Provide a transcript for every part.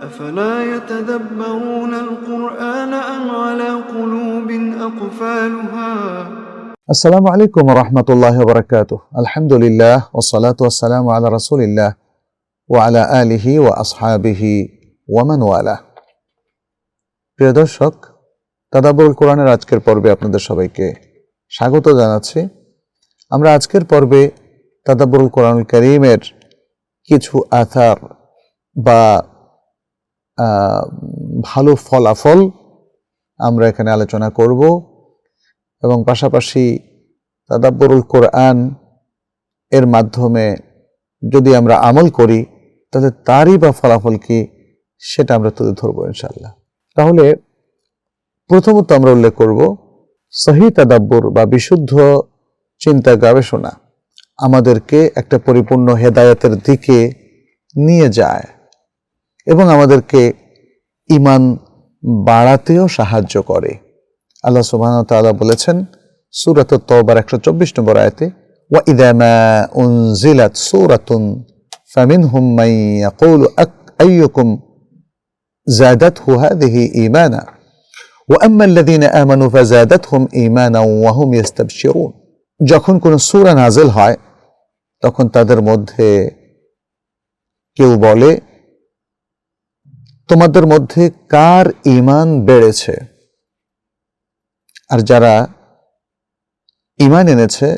أفلا يتدبرون القرآن أم على قلوب أقفالها আসসালামু আলাইকুম রহমতুল্লাহ বরকাত আলহামদুলিল্লাহ ওসালাত ওয়াসালাম আলা রসুলিল্লাহ ও আলা আলিহি ও আসহাবিহি ওয়ামান ওয়ালা প্রিয় দর্শক তাদাবুল কোরআনের আজকের পর্বে আপনাদের সবাইকে স্বাগত জানাচ্ছি আমরা আজকের পর্বে তাদাবুল কোরআন করিমের কিছু আথার বা আহ, ভালো ফলাফল আমরা এখানে আলোচনা করব এবং পাশাপাশি তাদাব্বরুল কোরআন এর মাধ্যমে যদি আমরা আমল করি, তাহলে তারই বা ফলাফল কি সেটা আমরা তুলে ধরবো ইনশাল্লাহ তাহলে প্রথমত আমরা উল্লেখ করব, সহি তাদাব্বুর বা বিশুদ্ধ চিন্তা গবেষণা আমাদেরকে একটা পরিপূর্ণ হেদায়তের দিকে নিয়ে যায়। এবং আমাদেরকে ইমান বাড়াতেও সাহায্য করে আল্লাহ সুবহান তাআলা বলেছেন সূরাত তওবার 124 নম্বর আয়াতে ওয়া ইযা মা উনজিলাত সূরাতুন ফামিনহুম মান ইয়াকুলু আইয়ুকুম زادته هذه إيمانا وأما الذين آمنوا فزادتهم إيمانا وهم يستبشرون যখন কোন সূরা নাজেল হয় তখন তাদের মধ্যে কেউ বলে তোমাদের মধ্যে কার ঈমান বেড়েছে? আর যারা ইমান এনেছে,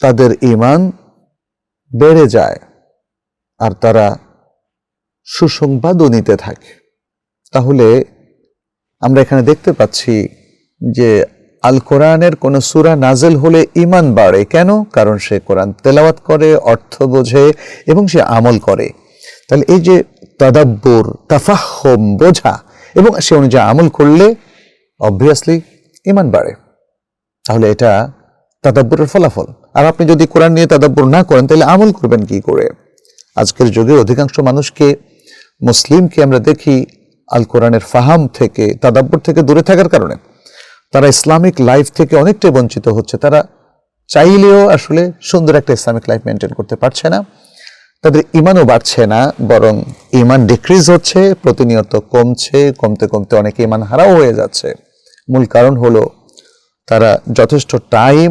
তাদের ইমান বেড়ে যায়, আর তারা সুসংবাদও নিতে থাকে। তাহলে আমরা এখানে দেখতে পাচ্ছি যে আল কোরআনের কোন সূরা নাজেল হলে ইমান বাড়ে। কেন? কারণ সে কোরআন তেলাওয়াত করে, অর্থ বোঝে এবং সে আমল করে। তাহলে এই যে তাদাব্বুর তাফাহম বোঝা এবং সে অনুযায়ী আমল করলে অবভিয়াসলি ইমান বাড়ে। তাহলে এটা তাদাব্বরের ফলাফল। আর আপনি যদি কোরআন নিয়ে তাদাব্বুর না করেন, তাহলে আমল করবেন কি করে? আজকের যুগে অধিকাংশ মানুষকে, মুসলিমকে আমরা দেখি আল কোরআনের ফাহাম থেকে, তাদাব্বর থেকে দূরে থাকার কারণে। তারা ইসলামিক লাইফ থেকে অনেকটাই বঞ্চিত হচ্ছে। তারা চাইলেও আসলে সুন্দর একটা ইসলামিক লাইফ মেনটেন করতে পারছে না। তাদের ইমানও বাড়ছে না, বরং ইমান ডিক্রিজ হচ্ছে, প্রতিনিয়ত কমছে, কমতে কমতে অনেকে ইমান হারাও হয়ে যাচ্ছে। মূল কারণ হলো তারা যথেষ্ট টাইম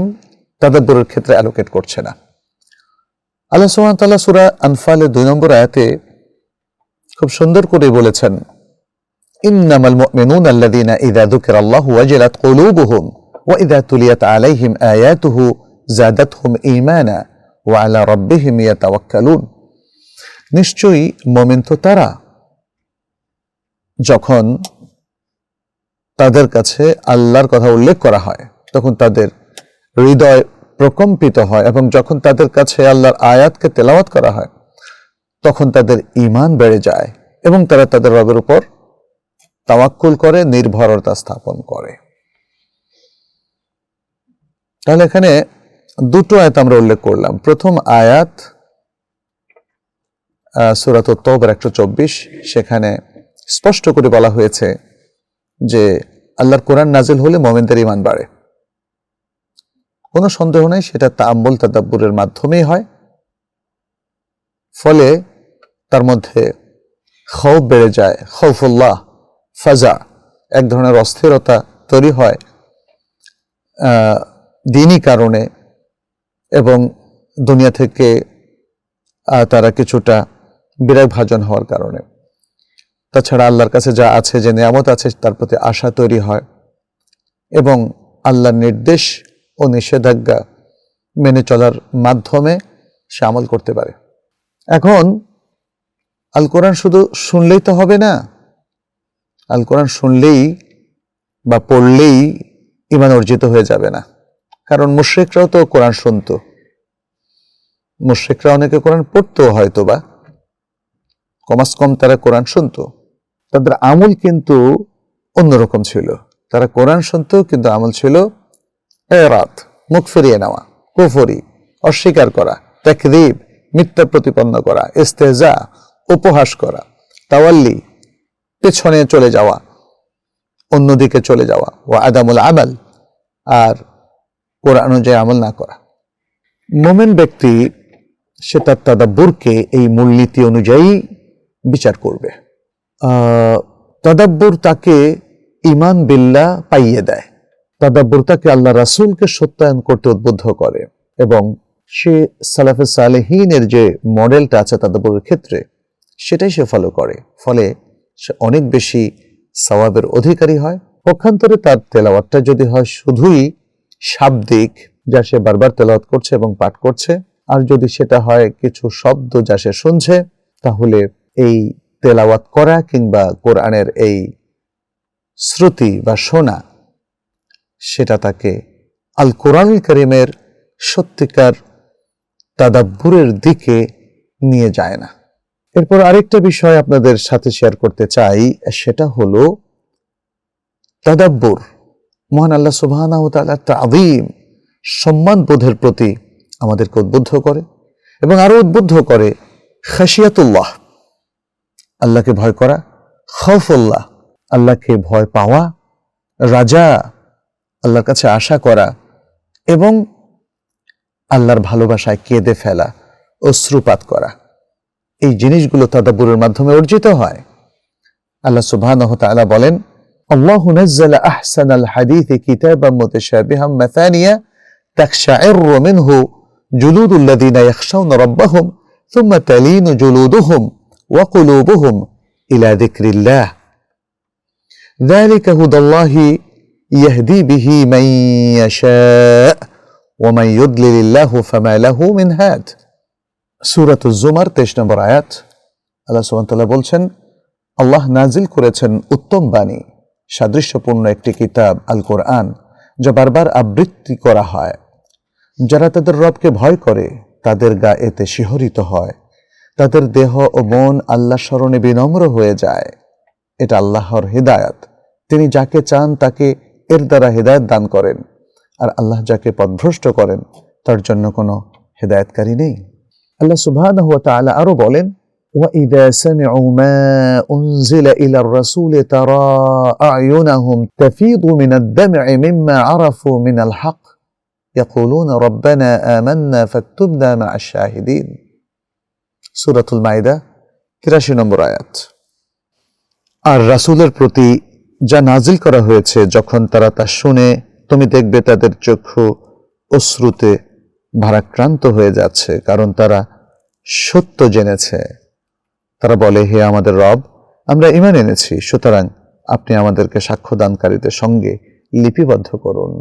তাদাব্বুরের ক্ষেত্রে অ্যালোকেট করছে না। আল্লাহ ওয়া তাআলা সূরা আনফালের দুই নম্বর আয়াতে খুব সুন্দর করে বলেছেন মুমিনুনা আল্লাযীনা ইযা যুকিরাল্লাহু ওয়াজিলাত কুলুবুহুম ওয়া ইযা তুলিয়াত আলাইহিম আয়াতুহু যাদাতহুম ঈমানা ওয়া আলা রাব্বিহিম ইয়াতাওয়াক্কালুন। নিশ্চয়ই মুমিন তো তারা। যখন তাদের কাছে আল্লাহর কথা উল্লেখ করা হয়, তখন তাদের হৃদয় প্রকম্পিত হয় এবং যখন তাদের কাছে আল্লাহর আয়াতকে তেলাওয়াত করা হয়, তখন তাদের ইমান বেড়ে যায় এবং তারা তাদের রবের উপর তাওয়াক্কুল করে, নির্ভরতা স্থাপন করে। তাহলে এখানে দুটো আয়াত আমরা উল্লেখ করলাম। প্রথম আয়াত সুরাত তবর একশো চব্বিশ, সেখানে স্পষ্ট করে বলা হয়েছে যে আল্লাহর কোরআন নাজিল হলে মোমেনদের ইমান বাড়ে। কোনো সন্দেহ নেই, সেটা তাম্বুল তাদাব্বুরের মাধ্যমেই হয়। ফলে তার মধ্যে খৌফ বেড়ে যায়, খৌফুল্লাহ, ফাজা, এক ধরনের অস্থিরতা তৈরি হয় দিনই কারণে এবং দুনিয়া থেকে তারা কিছুটা বিরাগ ভাজন হওয়ার কারণে। তাছাড়া আল্লাহর কাছে যা আছে, যে নিয়ামত আছে, তার প্রতি আশা তৈরি হয়। এবং আল্লাহর নির্দেশ ও নিষেধাজ্ঞা মেনে চলার মাধ্যমে সে আমল করতে পারে। এখন, আল কোরআন শুধু শুনলেই তো হবে না, আল কোরআন শুনলেই বা পড়লেই ইমান অর্জিত হয়ে যাবে না। কারণ মুশ্রিকরাও তো কোরআন শুনতো। মুশ্রিকরা অনেকে কোরআন পড়তো হয়তো বা কমাস কম তারা কোরআন শুনতো। তাদের আমল কিন্তু অন্যরকম ছিল। তারা কোরআন শুনতো, কিন্তু আমল ছিল এরাত, মুখ ফিরিয়ে নেওয়া, কুফরি, অস্বীকার করা, তাকদীব, মিথ্যা প্রতিপন্ন করা, ইস্তেজা, উপহাস করা, তাওয়াল্লি, পেছনে চলে যাওয়া, অন্যদিকে চলে যাওয়া ও আদামুল আমাল, আর কোরআন অনুযায়ী আমল না করা। মোমেন ব্যক্তি সে তার তাদাব্বুরকে এই মূলনীতি অনুযায়ী বিচার করবে। তাদাব্বুর তাকে ইমান বিল্লা পাইয়ে দেয়। তাদাব্বুর তাকে আল্লাহ রাসুলকে সত্যায়ন করতে উদ্বুদ্ধ করে এবং সে সালাফে সালেহীনের যে মডেলটা আছে তাদাব্বুরের ক্ষেত্রে, সেটাই সে ফলো করে। ফলে সে অনেক বেশি সওয়াবের অধিকারী হয়। পক্ষান্তরে তার তেলাওয়াতটা যদি হয় শুধুই শাব্দিক, যা সে বারবার তেলাওয়াত করছে এবং পাঠ করছে, আর যদি সেটা হয় কিছু শব্দ যা সে শুনছে, তাহলে এই তেলাওয়াত করা কিংবা কোরআনের এই শ্রুতি বা শোনা, সেটা তাকে আল কোরআন করিমের সত্যিকার তাদাব্বুরের দিকে নিয়ে যায় না। এরপর আরেকটা বিষয় আপনাদের সাথে শেয়ার করতে চাই, সেটা হলো তাদাব্বুর, মহান আল্লাহ তাআলার তাযীম, সম্মান বোধের প্রতি আমাদেরকে উদ্বুদ্ধ করে এবং আরও উদ্বুদ্ধ করে খাশিয়াতুল্লাহ। আল্লাহকে ভয় করা খৌফুল্লাহ আল্লাহকে ভয় পাওয়া রাজা আল্লাহর কাছে আশা করা এবং আল্লাহর ভালোবাসায় কেঁদে ফেলা অশ্রুপাত করা এই জিনিসগুলো তাদাব্বুরের মাধ্যমে অর্জিত হয় আল্লাহ সুবহানাহু ওয়া তাআলা বলেন الله نزل أحسن الحديث كتابا متشابها مثانيا تقشعر منه جلود الذين يخشون ربهم ثم تلين جلودهم وقلوبهم إلى ذكر الله ذلك هدى الله يهدي به من يشاء ومن يضلل الله فما له من هاد سورة الزمر তেইশ নম্বর আয়াত আল্লাহ সুবহানাহু ওয়া তাআলা বলছেন আল্লাহ নাজিল করেছেন উত্তম বাণী সাদৃশ্যপূর্ণ একটি কিতাব আল কোরআন যা বারবার আবৃত্তি করা হয় যারা তাদের রবকে ভয় করে তাদের গা এতে শিহরিত হয় তাদের দেহ ও মন আল্লাহ স্মরণে বিনম্র হয়ে যায় এটা আল্লাহর হিদায়াত তিনি যাকে চান তাকে এর দ্বারা হেদায়ত দান করেন আর আল্লাহ যাকে পথভ্রষ্ট করেন তার জন্য কোনো হেদায়তকারী নেই আল্লাহ সুবহানাহু ওয়া তাআলা আরো বলেন وإذا سمعوا ما أنزل إلى الرسول ترى أعينهم تفيض من الدمع مما عرفوا من الحق يقولون ربنا آمنا فاكتبنا مع الشاهدين সুরাতুল মাইদা, তিরাশি নম্বর আয়াত। আর রাসুলের প্রতি যা নাজিল করা হয়েছে, যখন তারা তা শুনে, তুমি দেখবে তাদের চক্ষু অশ্রুতে ভারাক্রান্ত হয়ে যাচ্ছে, কারণ তারা সত্য জেনেছে। তারা বলে, হে আমাদের রব, আমরা ইমান এনেছি, সুতরাং আপনি আমাদেরকে সাক্ষ্যদানকারীদের সঙ্গে লিপিবদ্ধ করুন।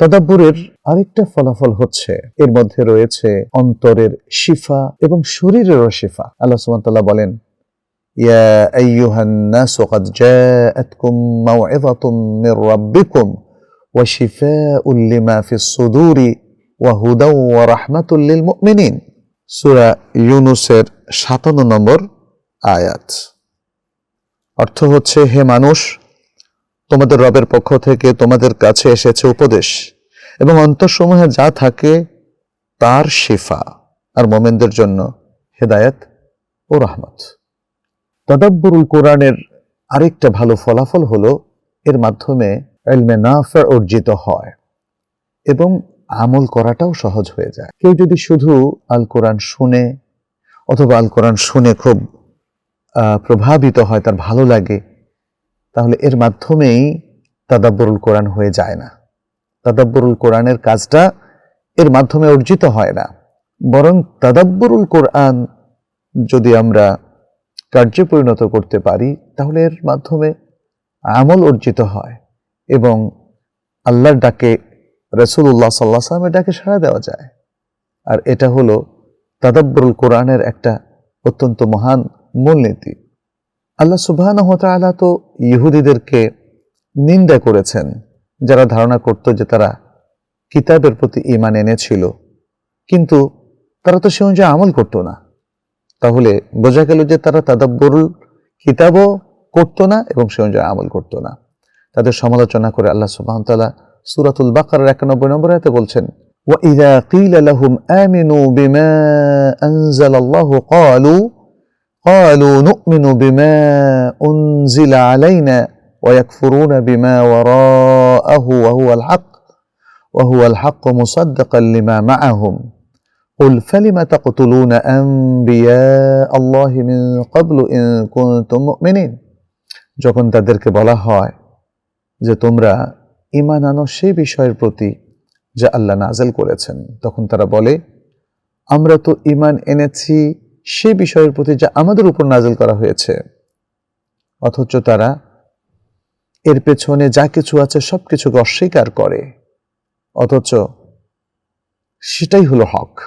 তদাব্বুরের আরেকটা ফলাফল হচ্ছে এর মধ্যে রয়েছে অন্তরের শিফা এবং শরীরেরও শিফা আল্লাহ সুবহানাহু ওয়া তাআলা বলেন ইয়া আইয়ুহান নাস قد جاءتكم موعظة من ربكم وشفاء لما في الصدور وهدى ورحمة للمؤمنين সূরা ইউনুসের সাতান্ন নম্বর আয়াত অর্থ হচ্ছে হে মানুষ তোমাদের রবের পক্ষ থেকে তোমাদের কাছে এসেছে উপদেশ এবং অন্তঃসমূহে যা থাকে তার শিফা। আর মোমেনদের জন্য হেদায়েত ও রহমত। তদাব্বরুল কোরআনের আরেকটা ভালো ফলাফল হলো, এর মাধ্যমে এলমে নাফা অর্জিত হয় এবং আমল করাটাও সহজ হয়ে যায়। কেউ যদি শুধু আল কোরআন শুনে অথবা আল কোরআন শুনে খুব প্রভাবিত হয়, তার ভালো লাগে তাহলে এর মাধ্যমেই তাদাব্বরুল কোরআন হয়ে যায় না। তাদাব্বরুল কোরআনের কাজটা এর মাধ্যমে অর্জিত হয় না। বরং তাদাব্বরুল কোরআন যদি আমরা কার্যে পরিণত করতে পারি, তাহলে এর মাধ্যমে আমল অর্জিত হয় এবং আল্লাহর ডাকে রসুল্লাহ সাল্লাহ সাল্লামের ডাকে সাড়া দেওয়া যায়। আর এটা হলো তাদাব্বরুল কোরআনের একটা অত্যন্ত মহান মূলনীতি। আল্লাহ সুবহানাহু ওয়া তাআলা তো ইহুদিদেরকে নিন্দা করেছেন যারা ধারণা করত যে তারা কিতাবের প্রতি ঈমান এনেছিল কিন্তু তারা তো সে অনুযায়ী আমল করতো না তাহলে বোঝা গেল যে তারা তাদাব্বরুল কিতাবও করতো না এবং সে অনুযায়ী আমল করতো না তাদের সমালোচনা করে আল্লাহ সুবহানাহু ওয়া তাআলা সূরাতুল বাকারার 91 নম্বর আয়াতে বলছেন وإذا قيل لهم آمنوا بما أنزل الله قالوا قالوا نؤمن بما أنزل علينا ويكفرون بما وراءه وهو الحق وهو الحق مصدقا لما معهم قل فلم تقتلون أنبياء الله من قبل إن كنتم مؤمنين যখন তাদেরকে বলা হয় যে তোমরা ইমান আনো সেই বিষয়ের প্রতি যা আল্লাহ নাজেল করেছেন তখন তারা বলে আমরা তো ইমান এনেছি সেই বিষয়ের প্রতি যা আমাদের উপর নাজেল করা হয়েছে। অথচ তারা এর পেছনে যা কিছু আছে সব কিছুকে অস্বীকার করে। অথচ সেটাই হলো হক,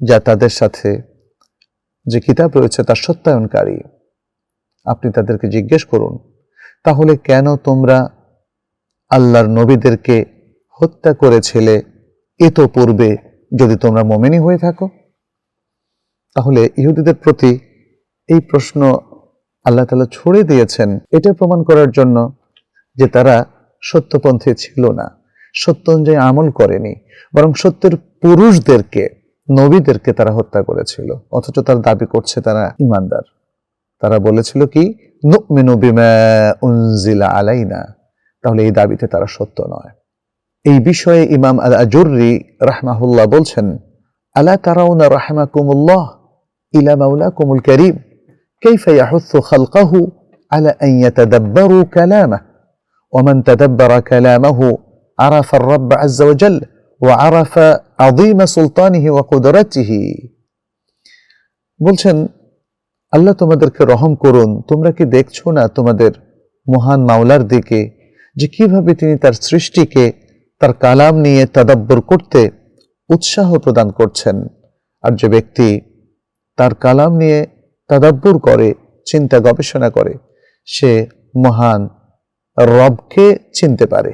যা তাদের সাথে যে কিতাব রয়েছে তার সত্যায়নকারী। আপনি তাদেরকে জিজ্ঞেস করুন, তাহলে কেন তোমরা আল্লাহর নবীদেরকে হত্যা করেছিলে এত পূর্বে যদি তোমরা মোমেনি হয়ে থাকো? তাহলে ইহুদিদের প্রতি এই প্রশ্ন আল্লাহ তালা ছড়ে দিয়েছেন। এটা প্রমাণ করার জন্য যে তারা সত্যপন্থী ছিল না, সত্য অনুযায়ী আমল করেনি, বরং সত্যের পুরুষদেরকে, নবীদেরকে তারা হত্যা করেছিল, অথচ তার দাবি করছে তারা ইমানদার। তারা বলেছিল কি বিমা আলাইনা তাহলে এই দাবিতে তারা সত্য নয়। এই বিষয়ে ইমাম আল আজুর্রি রাহমাহুল্লাহ বলছেন, আলা তারাউনা রাহমাকুমুল্লাহ ইলা মাওলাকুমুল করিম كيف يحث خلقه على أن يتدبروا كلامه ومن تدبر كلامه عرف الرب عز وجل وعرف عظيم سلطانه وقدرته বলছেন আল্লাহ তোমাদেরকে রহম করুন তোমরা কি দেখছো না তোমাদের মহান মাওলার দিকে যে কিভাবে তিনি তার সৃষ্টিকে তার কালাম নিয়ে তাদাব্বর করতে উৎসাহ প্রদান করছেন আর যে ব্যক্তি তার কালাম নিয়ে তাদাব্বর করে, চিন্তা গবেষণা করে। সে মহান রবকে চিনতে পারে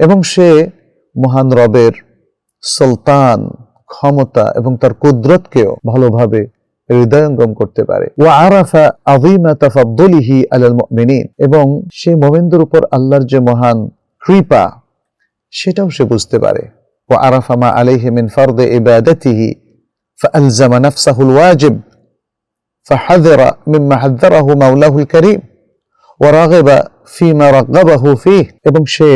এবং সে মহান রবের সুলতান, ক্ষমতা এবং তার কুদরতকেও ভালোভাবে হৃদয়ঙ্গম করতে পারে। ও আরাফা আযীমা তাফাদ্দুলিহি আলাল মুমিনিন এবং সে মোমেনদের উপর আল্লাহর যে মহান কৃপা, সেটাও সে বুঝতে পারে। ও আরাফা মা আলাইহি মিন ফারদে ইবাদাতিহি فألزم نفسه الواجب فحذر مما حذره مولاه الكريم ورغب فيما رغبه فيه এবং সে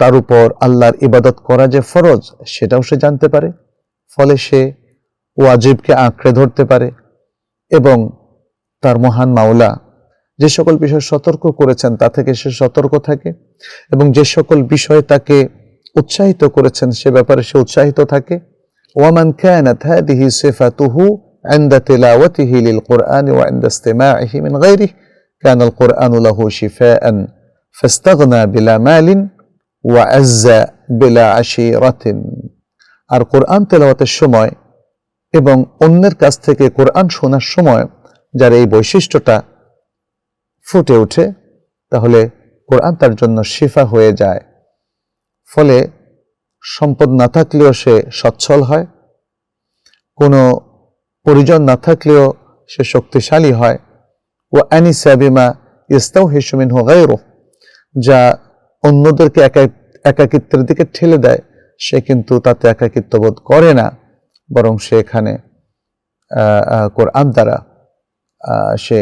তার উপর আল্লাহর ইবাদত করা যে ফরজ সেটাও সে জানতে পারে ফলে সে ওয়াজিবকে আঁকড়ে ধরতে পারে এবং তার মহান মাওলা যে সকল বিষয় সতর্ক করেছেন তা থেকে সে সতর্ক থাকে এবং যে সকল বিষয়ে তাকে উৎসাহিত করেছেন সে ব্যাপারে সে উৎসাহিত থাকে ওয়ামান كانت هذه صفاته عند تلاوته للقرآن وعند استماعه من غيره كان القرآن له شفاء فاستغنى بلا مال وعز بلا عشيرة আর কোরআন তেলাওয়াতের সময় এবং অন্যের কাছ থেকে কোরআন শোনার সময় যার এই বৈশিষ্ট্যটা ফুটে ওঠে তাহলে কোরআন তার জন্য শিফা হয়ে যায় ফলে সম্পদ না থাকলেও সে সচ্ছল হয়। কোনো পরিজন না থাকলেও সে শক্তিশালী হয়। ও অ্যানিসা বিমা ইস্তাও হিসুমিন হোগাইরো যা অন্যদেরকে একা একাকিত্বের দিকে ঠেলে দেয়, সে কিন্তু তাতে একাকিত্ব বোধ করে না। বরং সে এখানে কোরআন দ্বারা সে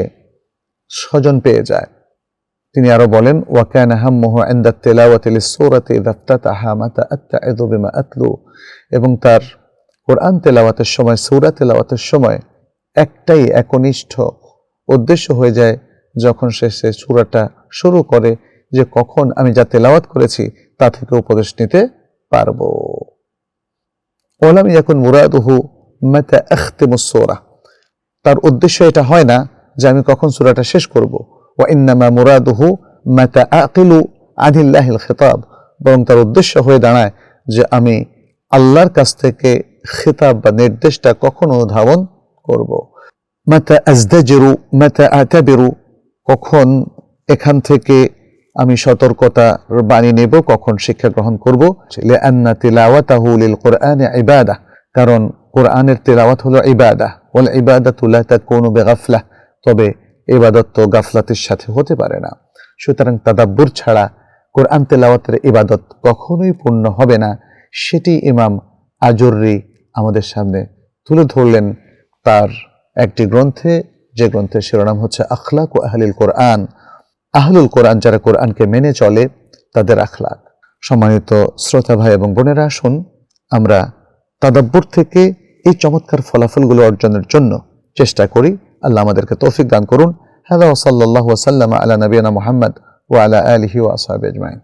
স্বজন পেয়ে যায়। তিনি আরও বলেন, ওয়াকান হাম্মুহু ইনদা তিলাওয়াতি লিসসূরাতি ইযা ইফতাতাহা মাতা আত্তাইযু বিমা আতলু। এবং তার কোরআন তেলাওয়াতের সময়, সূরা তেলাওয়াতের সময় একটাই একনিষ্ঠ উদ্দেশ্য হয়ে যায় যখন সে সে সূরাটা শুরু করে যে কখন আমি যা তেলাওয়াত করেছি তা থেকে উপদেশ নিতে পারব। ওলাম ইয়াকুন মুরাদুহু মাতা আখতিমুস সূরা। তার উদ্দেশ্য এটা হয় না যে আমি কখন সূরাটা শেষ করব। ওয়া ইন্নামা মুরাদুহু মাতা আকিলু আনিল্লাহিল খিতাব। বরং তার উদ্দেশ্য হয়ে দাঁড়ায় যে আমি আল্লাহর কাছ থেকে খিতাব বা নির্দেশটা কখন অনুধাবন করব। মাতা আজদাজিরু, মাতা আতাবিরু, কখন এখান থেকে আমি সতর্কতার বাণী নেব, কখন শিক্ষা গ্রহণ করব? লিআন্না তিলাওয়াতাহু লিল কোরআনে ইবাদা কারণ কোরআনের তেলাওয়াত হলো ইবাদা ওয়াল ইবাদাতু লা তাকুনু বিগাফলা তবে ইবাদত তো গাফলাতের সাথে হতে পারে না। সুতরাং তাদাব্বুর ছাড়া কোরআন তেলাওয়াতের ইবাদত কখনোই পূর্ণ হবে না। সেটি ইমাম আজর্রি আমাদের সামনে তুলে ধরলেন তার একটি গ্রন্থে। যে গ্রন্থের শিরোনাম হচ্ছে আখলাক ও আহলিল কোরআন। আহলুল কোরআন যারা কোরআনকে মেনে চলে, তাদের আখলাক। সম্মানিত শ্রোতা ভাই এবং বোনেরা, আসুন আমরা তাদাব্বর থেকে এই চমৎকার ফলাফলগুলো অর্জনের জন্য চেষ্টা করি। আল্লাহ আমাদেরকে তৌফিক দান করুন। হ্যাঁ ওসাল্লাহ ওসাল্লাম আলা নবীনা মোহাম্মদ ও আলা আলহি ও আসহাব আজমাইন।